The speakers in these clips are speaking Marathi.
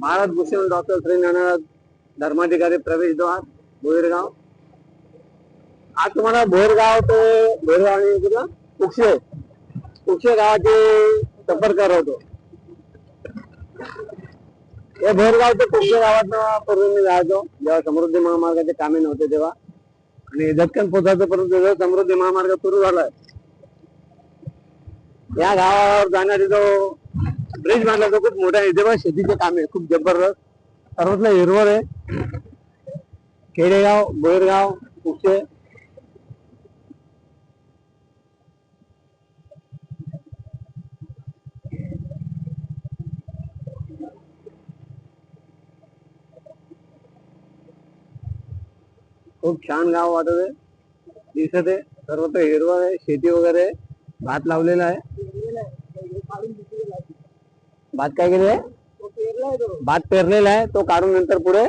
भारत भूषण डॉक्टर श्री ज्ञानराज धर्माधिकारी प्रवेशद्वार भोईरगाव. आज तुम्हाला भोईरगाव ते भोईरगाव आणि तुला उक्षे. उक्षे गावाचे संपर्क होतो या भोरगाव ते कुक्षे गावात पूर्वी मी जायचो. जेव्हा समृद्धी महामार्गाचे कामे नव्हते तेव्हा. आणि दक्कन पोचायचं परंतु समृद्धी महामार्ग सुरू झालाय. या गावावर जाणारी जो ब्रिज बांधला तो खूप मोठा आहे. तेव्हा शेतीचे आहे. खूप जबरदस्त. सर्वत्र हिरवळ आहे. खेडेगाव बोरगाव उसे खूप छान गाव वाटत आहे. दिसत आहे. सर्वत्र हिरवळ आहे. शेती वगैरे भात लावलेला आहे. भात काय केले भात पेरलेला आहे तो काढून नंतर पुढे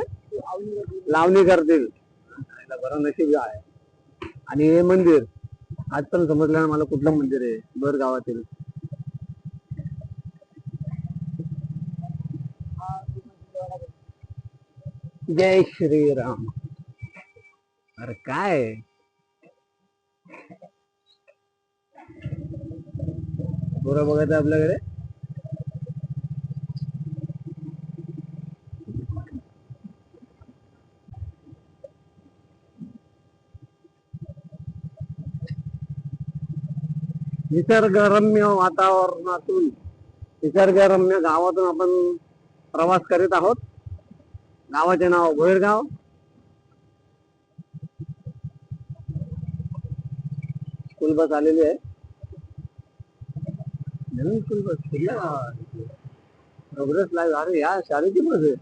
लावणी करतील. बरं नशीब आहे आणि हे मंदिर आज पण समजलं मला कुठलं मंदिर आहे? भर गावातील. जय श्रीराम. अरे काय? आहे? बघायचं आपल्याकडे? निसर्गरम्य वातावरणातून निसर्गरम्य गावातून आपण प्रवास करीत आहोत. गावाचे नाव भोईरगाव. स्कूल बस आलेली आहे. नवीन स्कूल बस प्रोग्रेस लाईव्ह अरे या शाळेची बस आहे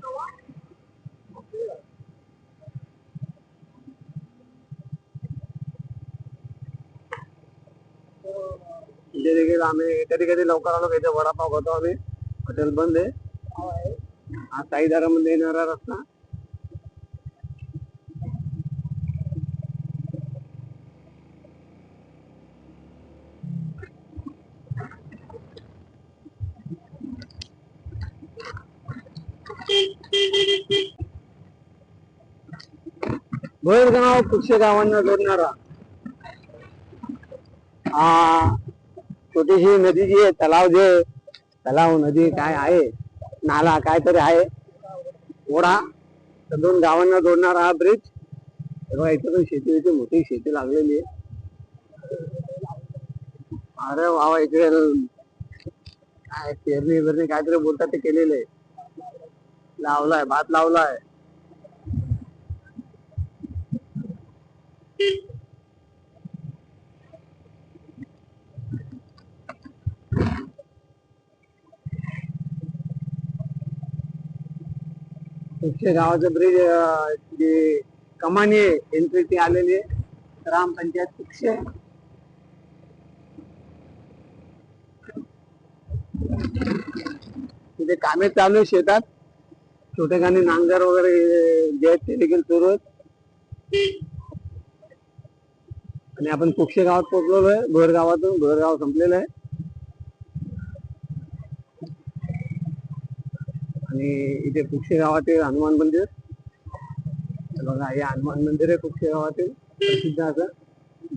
इथे देखील आम्ही कधी कधी लवकर आलो इथे वडापाव खातो आम्ही. हॉटेल बंद आहे. हा साईदारामध्ये येणारा रस्ता. भोईरगाव कुक्षे गावांना जोडणारा. हा. छोटीशी नदी जी आहे तलाव जे तलाव नदी काय आहे नाला काय तरी आहे ओढा तर दोन गावांना जोडणारा हा ब्रिज तेव्हा इथं पण शेती होती मोठी शेती लागलेली आहे. अरे वा इकडे काय पेरणी बिरणी काहीतरी बोलतात ते केलेले. आहे लावलाय भात लावलाय. कुक्षे गावाचं ब्रिज जे कमानी आहे एंट्री ती आलेली आहे. ग्रामपंचायत कुक्षे तिथे कामे चालू आहे शेतात. छोट्याखानी नांगर वगैरे जे आहेत ते देखील सुरू आहेत. आणि आपण कुक्षे गावात पोहोचलेलो आहे. भोर गावातून भोर गाव संपलेलं आहे. आणि इथे कुक्षे गावातील हनुमान मंदिर. बघा हे हनुमान मंदिर आहे कुक्षे गावातील प्रसिद्ध असं.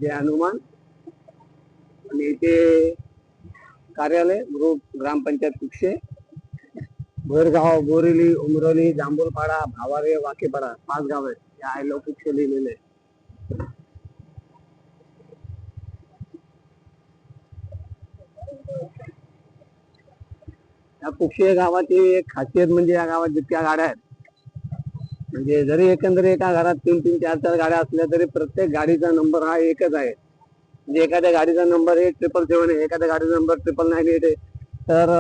जे हनुमान आणि इथे कार्यालय ग्रुप ग्रामपंचायत कुक्षे. भोरगाव बोरिली उमरोली जांभूलपाडा भावारे वाकेपाडा पाच गाव आहेत या आय लव कुक्षे लिहिलेले या कुक्षे गावाची एक खासियत म्हणजे या गावात जितक्या गाड्या आहेत म्हणजे जरी एकंदर एका घरात तीन तीन चार चार गाड्या असल्या तरी प्रत्येक गाडीचा नंबर हा एकच आहे. म्हणजे एखाद्या गाडीचा नंबर एक ट्रिपल सेवन आहे एखाद्या गाडीचा नंबर ट्रिपल नाईन एट आहे. तर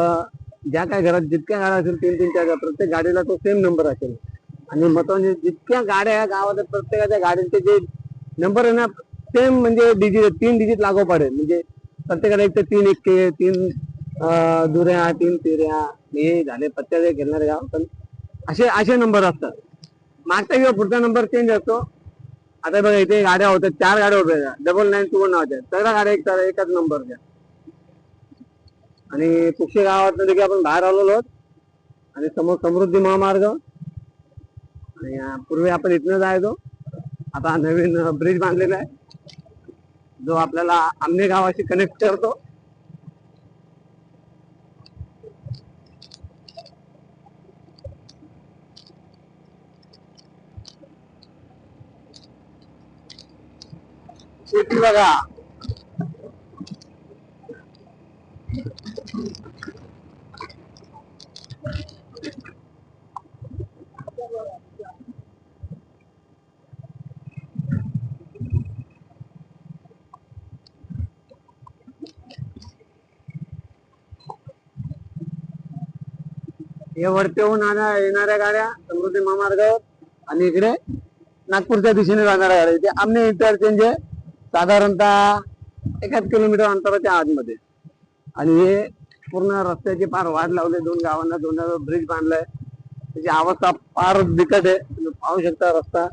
ज्या काही घरात जितक्या गाड्या असेल तीन तीन चार प्रत्येक गाडीला तो सेम नंबर असेल. आणि महत्त्वाचे म्हणजे जितक्या गाड्या या गावात प्रत्येकाच्या गाडीचे जे नंबर आहे ना सेम म्हणजे डिजिट तीन डिजिट लागू पडेल. म्हणजे प्रत्येकाला एक तर तीन एक तीन दुऱ्या तीन तिऱ्या हे झाले पत्त्याचे घेणारे गाव. पण असे असे नंबर असतात. मागचा किंवा पुढचा नंबर चेंज असतो. आता बघा इथे गाड्या होत्या चार गाड्या होत्या डबल नाईन टू वन नावाच्या सगळ्या गाड्या एक एकाच नंबरच्या आणि कुक्षे गावात देखील आपण बाहेर आलेलो आहोत. आणि समोर समृद्धी महामार्ग. आणि पूर्वी आपण इथनं जायचो. आता नवीन ब्रिज बांधलेला आहे. जो आपल्याला आमने गावाशी कनेक्ट करतो. शेती बघा. हे वरतेहून आणा- येणाऱ्या गाड्या समृद्धी महामार्गावर आणि इकडे नागपूरच्या दिशेने जाणाऱ्या गाड्या. इथे आमने इंटरचेंज आहे साधारणतः एकाच किलोमीटर अंतराच्या आतमध्ये. आणि हे पूर्ण रस्त्याची फार वाढ लावले. दोन गावांना दोन ब्रिज बांधलाय. त्याची अवस्था फार बिकट आहे. तुम्ही पाहू शकता रस्ता.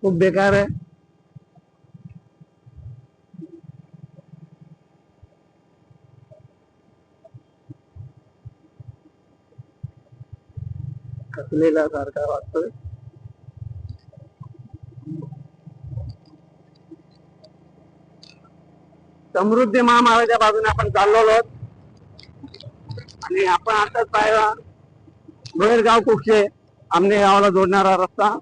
खूप बेकार आहे. कसलेला सारखा वाटतोय. समृद्धी महामार्गाच्या बाजूने आपण चाललो आहोत. आणि आपण आताच पाहिला भोयरगाव कुक्षे आमने गावाला जोडणारा रस्ता.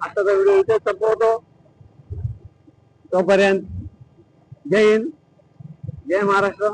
आताचा व्हिडिओ इथे संपवतो. तोपर्यंत जय हिंद जय महाराष्ट्र.